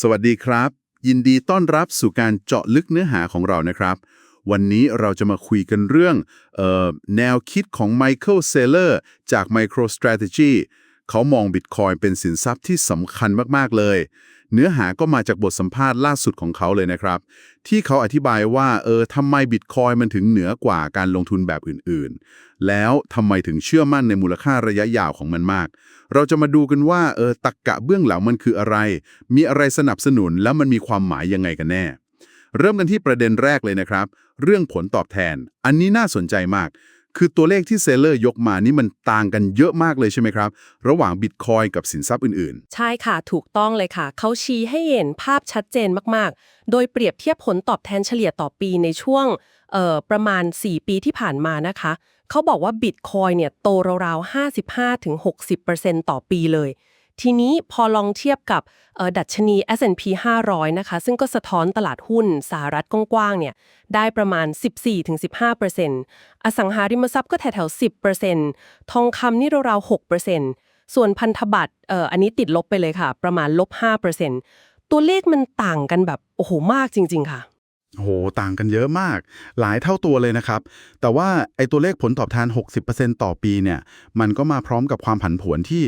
สวัสดีครับ ยินดีต้อนรับสู่การเจาะลึกเนื้อหาของเรานะครับ วันนี้เราจะมาคุยกันเรื่องออแนวคิดของไมเคิลเซเลอร์จาก MicroStrategy เขามอง Bitcoin เป็นสินทรัพย์ที่สำคัญมากๆเลย เนื้อหาก็มาจากบทสัมภาษณ์ล่าสุดของเขาเลยนะครับ ที่เขาอธิบายว่าเออทำไม Bitcoin มันถึงเหนือกว่าการลงทุนแบบอื่นๆ แล้วทำไมถึงเชื่อมั่นในมูลค่าระยะยาวของมันมาก เราจะมาดูกันว่าเออตักกะเบื้องหลังมันคืออะไร มีอะไรสนับสนุนแล้วมันมีความหมายยังไงกันแน่เริ่มกันที่ประเด็นแรกเลยนะครับ เรื่องผลตอบแทน อันนี้น่าสนใจมาก คือตัวเลขที่เซลเลอร์ยกมานี่มันต่างกันเยอะมากเลยใช่ไหมครับ ระหว่างบิตคอยกับสินทรัพย์อื่นๆ ใช่ค่ะ ถูกต้องเลยค่ะ เขาชี้ให้เห็นภาพชัดเจนมากๆ โดยเปรียบเทียบผลตอบแทนเฉลี่ยต่อปีในช่วงประมาณ 4 ปีที่ผ่านมานะคะ เขาบอกว่าบิตคอยเนี่ยโตราวๆ 55-60%ต่อปีเลย ทีนี้พอลองเทียบกับเอ่อดัชนี S&P 500 นะคะ ซึ่งก็สะท้อนตลาดหุ้นสหรัฐกว้างๆเนี่ยได้ประมาณ 14-15%อสังหาริมทรัพย์ก็แถวๆ10%ทองคำนี่ราวๆ6%ส่วนพันธบัตรเอออันนี้ติดลบไปเลยค่ะ ประมาณลบ5%ตัวเลขมันต่างกันแบบโอ้โหมากจริง ๆ ค่ะ โหต่างกันเยอะมาก หลายเท่าตัวเลยนะครับ แต่ว่าไอ้ตัวเลขผลตอบแทน 60%ต่อปีเนี่ย มันก็มาพร้อมกับความผันผวนที่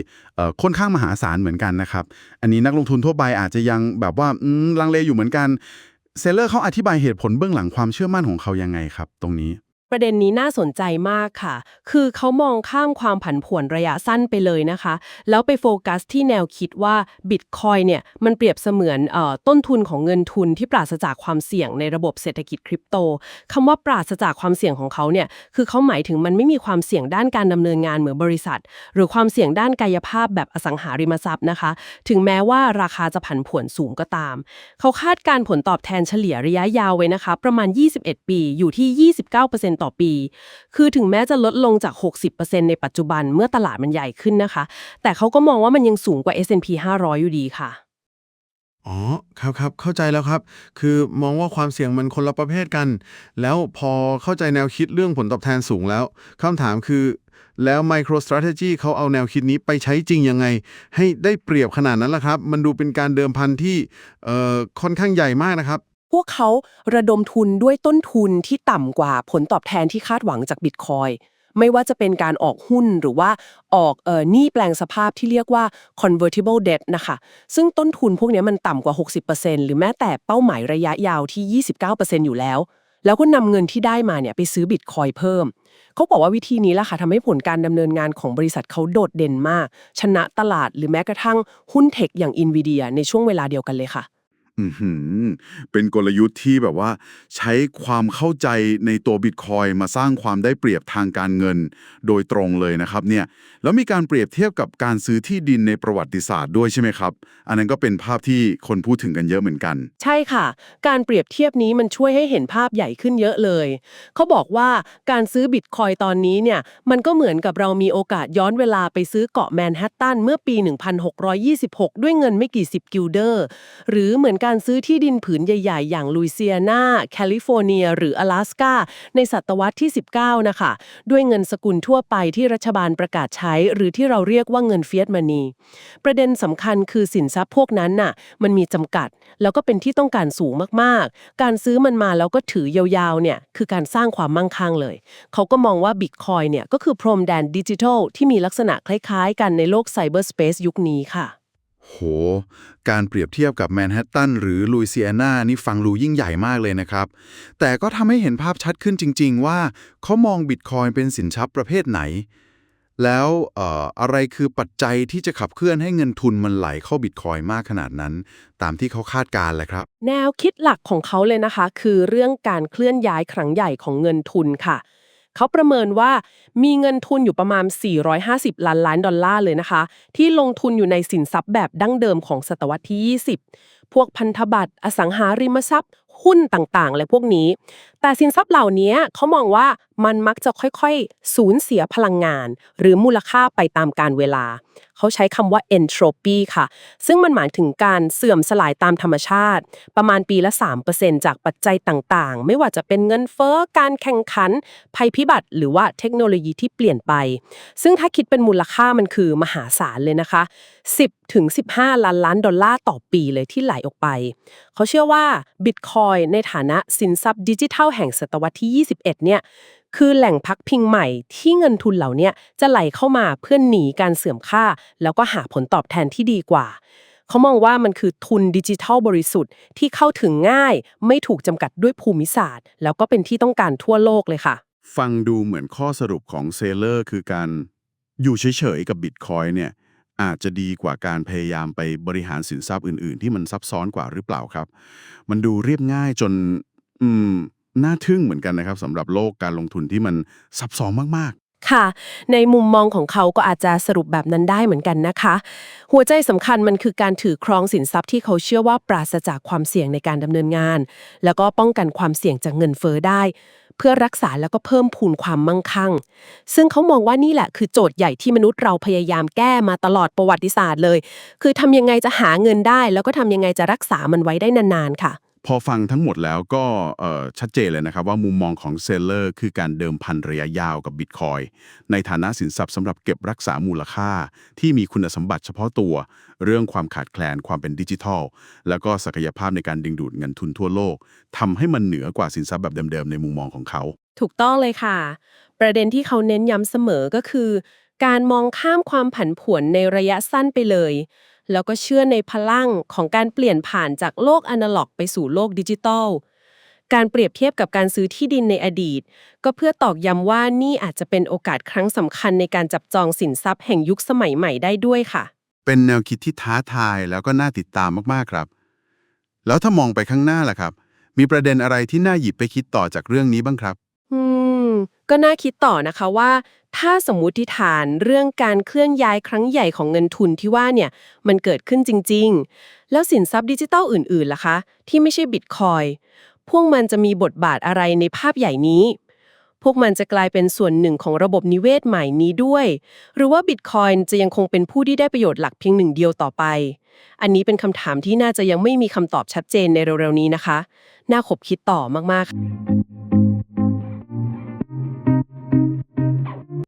ค่อนข้างมหาศาลเหมือนกันนะครับ อันนี้นักลงทุนทั่วไปอาจจะยังแบบว่าลังเลอยู่เหมือนกัน เซลเลอร์เขาอธิบายเหตุผลเบื้องหลังความเชื่อมั่นของเขายังไงครับ ตรงนี้ ประเด็นนี้น่าสนใจมากค่ะ คือเขามองข้ามความผันผวนระยะสั้นไปเลยนะคะ แล้วไปโฟกัสที่แนวคิดว่าบิตคอยเนี่ยมันเปรียบเสมือนเอ่อต้นทุนของเงินทุนที่ปราศจากความเสี่ยงในระบบเศรษฐกิจคริปโตคำว่าปราศจากความเสี่ยงของเขาเนี่ย คือเขาหมายถึงมันไม่มีความเสี่ยงด้านการดำเนินงานเหมือนบริษัท หรือความเสี่ยงด้านกายภาพแบบอสังหาริมทรัพย์นะคะ ถึงแม้ว่าราคาจะผันผวนสูงก็ตาม เขาคาดการผลตอบแทนเฉลี่ยระยะยาวไว้นะคะ ประมาณ 21 ปีอยู่ที่ 29%ต่อปี คือถึงแม้จะลดลงจาก 60%ในปัจจุบันเมื่อตลาดมันใหญ่ขึ้นนะคะ แต่เขาก็มองว่ามันยังสูงกว่า S&P 500 อยู่ดีค่ะ อ๋อ ครับครับ เข้าใจแล้วครับ คือมองว่าความเสี่ยงมันคนละประเภทกัน แล้วพอเข้าใจแนวคิดเรื่องผลตอบแทนสูงแล้วคำถามคือ แล้ว MicroStrategy เขาเอาแนวคิดนี้ไปใช้จริงยังไง ให้ได้เปรียบขนาดนั้นล่ะครับ มันดูเป็นการเดิมพันที่เอ่อค่อนข้างใหญ่มากนะครับ พวกเขาระดมทุนด้วยต้นทุนที่ต่ำกว่าผลตอบแทนที่คาดหวังจากบิตคอยไม่ว่าจะเป็นการออกหุ้นหรือว่าออกเอ่อหนี้แปลงสภาพที่เรียกว่า convertible debt นะคะ ซึ่งต้นทุนพวกนี้มันต่ำกว่า 60%หรือแม้แต่เป้าหมายระยะยาวที่ 29%อยู่แล้ว แล้วก็นำเงินที่ได้มาเนี่ยไปซื้อบิตคอยเพิ่ม เขาบอกว่าวิธีนี้ล่ะค่ะทำให้ผลการดำเนินงานของบริษัทเขาโดดเด่นมาก ชนะตลาดหรือแม้กระทั่งหุ้นเทคอย่าง NVIDIA ในช่วงเวลาเดียวกันเลยค่ะ อือหือเป็นกลยุทธ์ที่แบบว่า ใช้ความเข้าใจในตัวบิตคอยมาสร้างความได้เปรียบทางการเงิน โดยตรงเลยนะครับเนี่ยแล้วมีการเปรียบเทียบกับการซื้อที่ดินในประวัติศาสตร์ด้วยใช่ไหมครับ อันนั้นก็เป็นภาพที่คนพูดถึงกันเยอะเหมือนกัน ใช่ค่ะ การเปรียบเทียบนี้มันช่วยให้เห็นภาพใหญ่ขึ้นเยอะเลย เขาบอกว่าการซื้อบิตคอยตอนนี้เนี่ยมันก็เหมือนกับเรามีโอกาสย้อนเวลาไปซื้อเกาะแมนฮัตตันเมื่อปี 1626 ด้วยเงินไม่กี่สิบกิลเดอร์หรือเหมือนการการซื้อที่ดินผืนใหญ่ ๆ อย่างลุยเซียนาแคลิฟอร์เนีย หรือ阿拉สกาในศตวรรษที่ 19 นะคะ ด้วยเงินสกุลทั่วไปที่รัฐบาลประกาศใช้ หรือที่เราเรียกว่าเงินเฟียสมานี ประเด็นสำคัญคือสินทรัพย์พวกนั้นน่ะมันมีจำกัด แล้วก็เป็นที่ต้องการสูงมากๆ การซื้อมันมาแล้วก็ถือยาวๆเนี่ยคือการสร้างความมั่งคั่งเลย เขาก็มองว่าบิตคอยเนี่ยก็คือพรมแดนดิจิทัลที่มีลักษณะคล้ายๆ กันในโลกไซเบอร์สเปซยุคนี้ค่ะ โห การเปรียบเทียบกับแมนฮัตตันหรือลุยเซียนานี่ฟังรู้ยิ่งใหญ่มากเลยนะครับ แต่ก็ทำให้เห็นภาพชัดขึ้นจริง ๆ ว่าเขามองบิตคอยเป็นสินทรัพย์ประเภทไหน แล้วอออะไรคือปัจจัยที่จะขับเคลื่อนให้เงินทุนมันไหลเข้าบิตคอยมากขนาดนั้น ตามที่เขาคาดการณ์แหละครับ แนวคิดหลักของเขาเลยนะคะ คือเรื่องการเคลื่อนย้ายครั้งใหญ่ของเงินทุนค่ะ เขาประเมินว่ามีเงินทุนอยู่ประมาณ 450 ล้านล้านดอลลาร์เลยนะคะ ที่ลงทุนอยู่ในสินทรัพย์แบบดั้งเดิมของศตวรรษที่ 20 พวกพันธบัตร อสังหาริมทรัพย์ หุ้นต่างๆและพวกนี้ แต่สินทรัพย์เหล่านี้เขามองว่า มันมักจะค่อยๆ สูญเสียพลังงาน หรือมูลค่าไปตามการเวลา เขาใช้คำว่า entropy ค่ะ ซึ่งมันหมายถึงการเสื่อมสลายตามธรรมชาติ ประมาณปีละ 3%จากปัจจัยต่างๆ ไม่ว่าจะเป็นเงินเฟ้อ การแข่งขัน ภัยพิบัติ หรือว่าเทคโนโลยีที่เปลี่ยนไป ซึ่งถ้าคิดเป็นมูลค่ามันคือมหาศาลเลยนะคะ 10ถึง15 ล้านล้านดอลลาร์ต่อปีเลยที่ไหลออกไป เขาเชื่อว่าบิตคอยในฐานะสินทรัพย์ดิจิทัลแห่งศตวรรษที่ 21 เนี่ยคือแหล่งพักพิงใหม่ที่เงินทุนเหล่านี้จะไหลเข้ามาเพื่อหนีการเสื่อมค่า แล้วก็หาผลตอบแทนที่ดีกว่า เขามองว่ามันคือทุนดิจิทัลบริสุทธิ์ที่เข้าถึงง่าย ไม่ถูกจำกัดด้วยภูมิศาสตร์ แล้วก็เป็นที่ต้องการทั่วโลกเลยค่ะ ฟังดูเหมือนข้อสรุปของเซเลอร์คือการอยู่เฉยๆกับบิตคอยเนี่ยอาจจะดีกว่าการพยายามไปบริหารสินทรัพย์อื่น ๆ ที่มันซับซ้อนกว่าหรือเปล่าครับ มันดูเรียบง่ายจน อืม น่าทึ่งเหมือนกันนะครับสำหรับโลกการลงทุนที่มันซับซ้อนมากค่ะ ในมุมมองของเขาก็อาจจะสรุปแบบนั้นได้เหมือนกันนะคะ หัวใจสำคัญมันคือการถือครองสินทรัพย์ที่เขาเชื่อว่าปราศจากความเสี่ยงในการดำเนินงาน แล้วก็ป้องกันความเสี่ยงจากเงินเฟ้อได้ เพื่อรักษาแล้วก็เพิ่มพูนความมั่งคั่ง ซึ่งเขามองว่านี่แหละคือโจทย์ใหญ่ที่มนุษย์เราพยายามแก้มาตลอดประวัติศาสตร์เลย คือทำยังไงจะหาเงินได้ แล้วก็ทำยังไงจะรักษามันไว้ได้นานๆค่ะ พอฟังทั้งหมดแล้วก็ชัดเจนเลยนะครับว่ามุมมองของเซลเลอร์คือการเดิมพันระยะยาวกับบิตคอยในฐานะสินทรัพย์สำหรับเก็บรักษามูลค่า ที่มีคุณสมบัติเฉพาะตัว เรื่องความขาดแคลนความเป็นดิจิทัล แล้วก็ศักยภาพในการดึงดูดเงินทุนทั่วโลกทำให้มันเหนือกว่าสินทรัพย์แบบเดิมๆในมุมมองของเขา ถูกต้องเลยค่ะ ประเด็นที่เขาเน้นย้ำเสมอก็คือ การมองข้ามความผันผวนในระยะสั้นไปเลย แล้วก็เชื่อในพลังของการเปลี่ยนผ่านจากโลกอนาล็อกไปสู่โลกดิจิตอลการเปรียบเทียบกับการซื้อที่ดินในอดีต ก็เพื่อตอกย้ำว่านี่อาจจะเป็นโอกาสครั้งสำคัญในการจับจองสินทรัพย์แห่งยุคสมัยใหม่ได้ด้วยค่ะ เป็นแนวคิดที่ท้าทายแล้วก็น่าติดตามมากๆครับ แล้วถ้ามองไปข้างหน้าล่ะครับ มีประเด็นอะไรที่น่าหยิบไปคิดต่อจากเรื่องนี้บ้างครับ อืม ก็น่าคิดต่อนะคะว่า ถ้าสมมุติฐานเรื่องการเคลื่อนย้ายครั้งใหญ่ของเงินทุนที่ว่าเนี่ยมันเกิดขึ้นจริง ๆ แล้วสินทรัพย์ดิจิทัลอื่นๆล่ะคะ ที่ไม่ใช่บิตคอยพวกมันจะมีบทบาทอะไรในภาพใหญ่นี้ พวกมันจะกลายเป็นส่วนหนึ่งของระบบนิเวศใหม่นี้ด้วย หรือว่าบิตคอยจะยังคงเป็นผู้ที่ได้ประโยชน์หลักเพียงหนึ่งเดียวต่อไป อันนี้เป็นคำถามที่น่าจะยังไม่มีคำตอบชัดเจนในเร็วๆนี้นะคะ น่าขบคิดต่อมากๆ